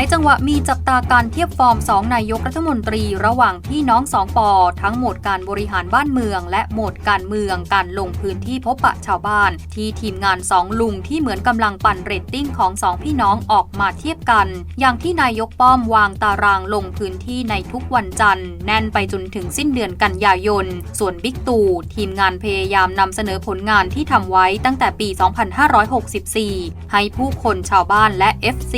ในจังหวะมีจับตาการเทียบฟอร์ม 2 นายกรัฐมนตรีระหว่างพี่น้องสองปอทั้งโหมดการบริหารบ้านเมือง และโหมดการเมืองการลงพื้นที่พบปะชาวบ้าน ที่ทีมงานสองลุงที่เหมือนกำลังปั่นเรตติ้งของสองพี่น้องออกมาเทียบกัน อย่างที่นายกป้อมวางตารางลงพื้นที่ในทุกวันจันทร์แน่นไปจนถึงสิ้นเดือนกันยายน ส่วนบิ๊กตู่ทีมงานพยายามนำเสนอผลงานที่ทำไว้ตั้งแต่ปี 2564 ให้ผู้คนชาวบ้านและ FC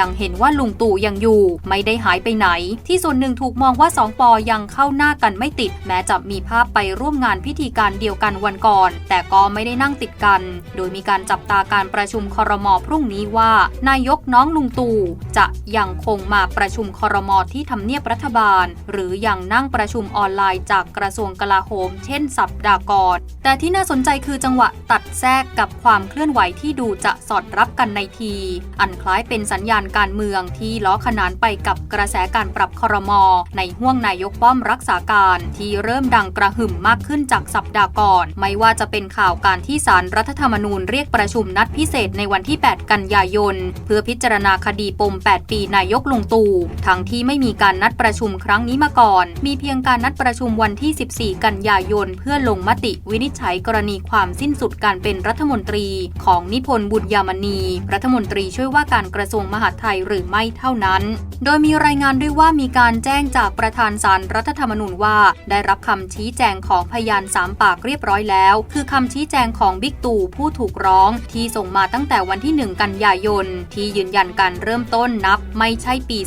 ยังเห็นว่าลุงตู่ยังอยู่ ไม่ได้หายไปไหน ที่ส่วนหนึ่งถูกมองว่าสองปอยังเข้าหน้ากันไม่ติด แม้จะมีภาพไปร่วมงานพิธีการเดียวกันวันก่อน แต่ก็ไม่ได้นั่งติดกัน โดยมีการจับตาการประชุมคอรมอพรุ่งนี้ว่า นายกน้องลุงตู่จะยังคงมาประชุมคอรมอที่ทำเนียบรัฐบาล หรือยังนั่งประชุมออนไลน์จากกระทรวงกลาโหม เช่น สัปดาห์ก่อนแต่ที่น่าสนใจคือจังหวะตัดแทรกกับความเคลื่อนไหวที่ดูจะสอดรับกันในที อันคล้ายเป็นสัญญาณการเมืองที่ล้อขนานไปกับกระแสการปรับครมในห่วงนายกป้อมรักษาการที่เริ่มดังกระหึ่มมากขึ้นจากสัปดาห์ก่อน ไม่ว่าจะเป็นข่าวการที่ศารรัฐธรรมนูญเรียกประชุมนัดพิเศษในวันที่ 8 กันยายน เพื่อพิจารณาคดีปม 8 ปีนายกลุงตู่ทั้งที่ไม่มีการนัดประชุมครั้งนี้มาก่อน มีเพียงการนัดประชุมวันที่ 14 กันยายน เพื่อลงมติวินิจฉัยกรณีความสิ้นสุดการเป็นรัฐมนตรี ของนิพนธ์บุญยามณีรัฐมนตรีช่วยว่าการกระทรวงมหาดไทยหรือไม่เท่านั้น โดยมีรายงานด้วยว่ามีการแจ้งจากประธานศารรัฐธรรมนูญว่า ได้รับคำชี้แจงของพยานสามปากเรียบร้อยแล้ว คือคำชี้แจงของบิ๊กตู่ผู้ถูกร้อง ที่ส่งมาตั้งแต่วันที่ 1 กันยายน ที่ยืนยันการเริ่มต้นนับ ไม่ใช่ปี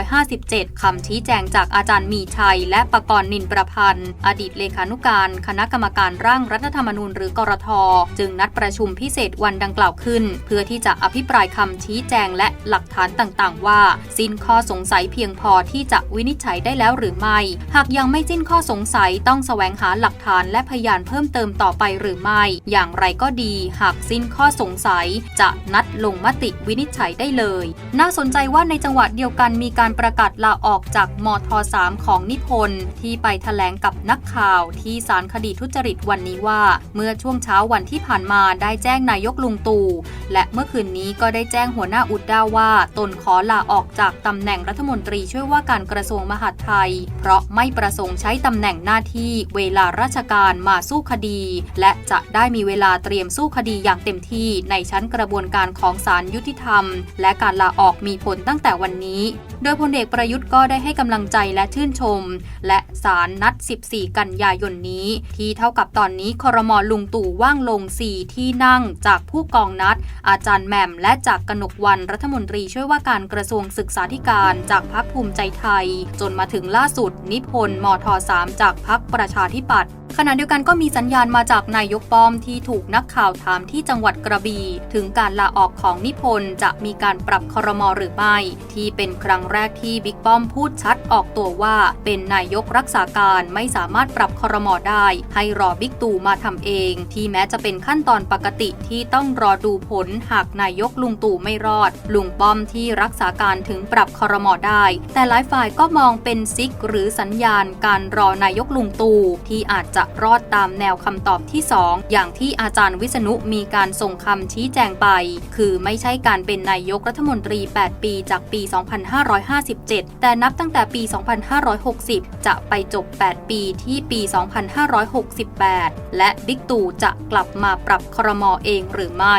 2557 คำชี้แจงจากอาจารย์มีชัย และประกรณ์นินประพันธ์ อดีตเลขานุการ คณะกรรมการร่างรัฐธรรมนูญหรือกรท จึงนัดประชุมพิเศษวันดังกล่าวขึ้น เพื่อที่จะอภิปรายคำชี้แจงและหลักฐานต่างๆ ว่า สิ้นข้อสงสัยเพียงพอที่จะวินิจฉัยได้แล้วหรือไม่ หากยังไม่สิ้นข้อสงสัยต้องแสวงหาหลักฐานและพยานเพิ่มเติมต่อไปหรือไม่ อย่างไรก็ดี หากสิ้นข้อสงสัยจะนัดลงมติวินิจฉัยได้เลย น่าสนใจว่าในจังหวะเดียวกันมีการประกาศลาออกจากมท 3 ของนิพนธ์ที่ไปแถลงกับนักข่าวที่ศาลคดีทุจริตวันนี้ว่า เมื่อช่วงเช้าวันที่ผ่านมาได้แจ้งนายกลุงตู่และเมื่อคืนนี้ก็ได้แจ้งหัวหน้าอุดดาว่าตนขอลาออกจากตำแหน่งรัฐมนตรีช่วยว่าการกระทรวงมหาดไทย เพราะไม่ประสงค์ใช้ตำแหน่งหน้าที่เวลาราชการมาสู้คดี และจะได้มีเวลาเตรียมสู้คดีอย่างเต็มที่ในชั้นกระบวนการของศาลยุติธรรม และการลาออกมีผลตั้งแต่วันนี้ โดยพลเอกประยุทธ์ก็ได้ให้กำลังใจและชื่นชม และศาลนัด 14 กันยายนนี้ ที่เท่ากับตอนนี้ครมลุงตู่ว่างลง 4 ที่นั่งจากผู้กองนัด อาจารย์แหม่มและจากกนกวันรัฐมนตรีช่วยว่าการกระทรวงศึกษาธิการจากพรรคภูมิใจไทย จนมาถึงล่าสุดนิพนธ์มท 3 จากพรรคประชาธิปัตย์ ขณะเดียวกันก็มีสัญญาณมาจากนายกป้อมที่ถูกนักข่าวถามที่จังหวัดกระบี่ถึงการลาออกของนิพนธ์จะมีการปรับครมหรือไม่ ที่เป็นครั้งแรกที่บิ๊กป้อมพูดชัดออกตัวว่า เป็นนายกรักษาการไม่สามารถปรับครมได้ ให้รอบิ๊กตู่มาทำเอง ที่แม้จะเป็นขั้นตอนปกติที่ต้องรอดูผลหากนายกลุงตู่ไม่รอด ลุงป้อมที่รักษาการถึงปรับครมได้ แต่หลายฝ่ายก็มองเป็นซิกหรือสัญญาณการรอนายกลุงตู่ที่อาจจะรอดตามแนวคำตอบที่ 2 อย่างที่อาจารย์วิษณุมีการส่งคำชี้แจงไป คือไม่ใช่การเป็นนายกรัฐมนตรี 8 ปีจากปี 2557 แต่นับตั้งแต่ปี 2560 จะไปจบ 8 ปีที่ปี 2568 และบิ๊กตู่จะกลับมาปรับครมอเองหรือไม่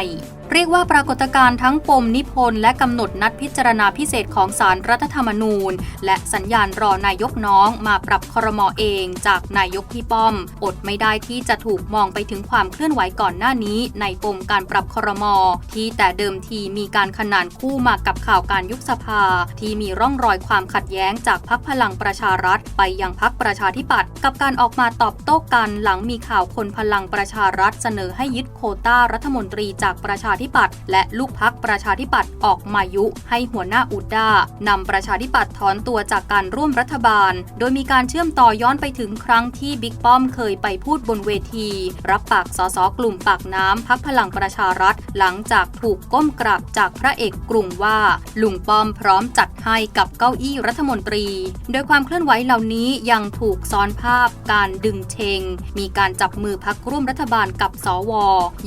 เรียกว่าปรากฏการณ์ทั้งปมนิพนธ์และกำหนดนัดพิจารณาพิเศษของศารรัฐธรรมนูญ และสัญญาณรอนายกน้องมาปรับครมอเองจากนายกพี่ป้อม อดไม่ได้ที่จะถูกมองไปถึงความเคลื่อนไหวก่อนหน้านี้ ในปมการปรับครมอที่แต่เดิมทีมีการขนานคู่มากับข่าวการยุบสภา ที่มีร่องรอยความขัดแย้งจากพักพลังประชารัฐ ไปยังพักประชาธิปัตย์กับการออกมาตอบโต้กันหลังมีข่าวคนพลังประชารัฐเสนอให้ยึดโคต้ารัฐมนตรีจากประชาธิปัตย์และลูกพักประชาธิปัตย์ออกมายุให้หัวหน้าอุดดานำประชาธิปัตย์ถอนตัวจากการร่วมรัฐบาล โดยมีการเชื่อมต่อย้อนไปถึงครั้งที่บิ๊กป้อมเคยไปพูดบนเวที รับปากสสกลุ่มปากน้ำพักพลังประชารัฐ หลังจากถูกก้มกราบจากพระเอกกรุงว่าลุงป้อมพร้อมจัดให้กับเก้าอี้รัฐมนตรี โดยความเคลื่อนไหวเหล่านี้ยังถูกซ้อนภาพการดึงเชง มีการจับมือพักร่วมรัฐบาลกับสว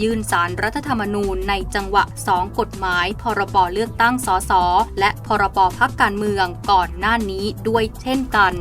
ยื่นสารรัฐธรรมนูญในจังหวะ 2 กฎหมาย พรบเลือกตั้งสสและพรบพักการเมืองก่อนหน้านี้ด้วยเช่นกัน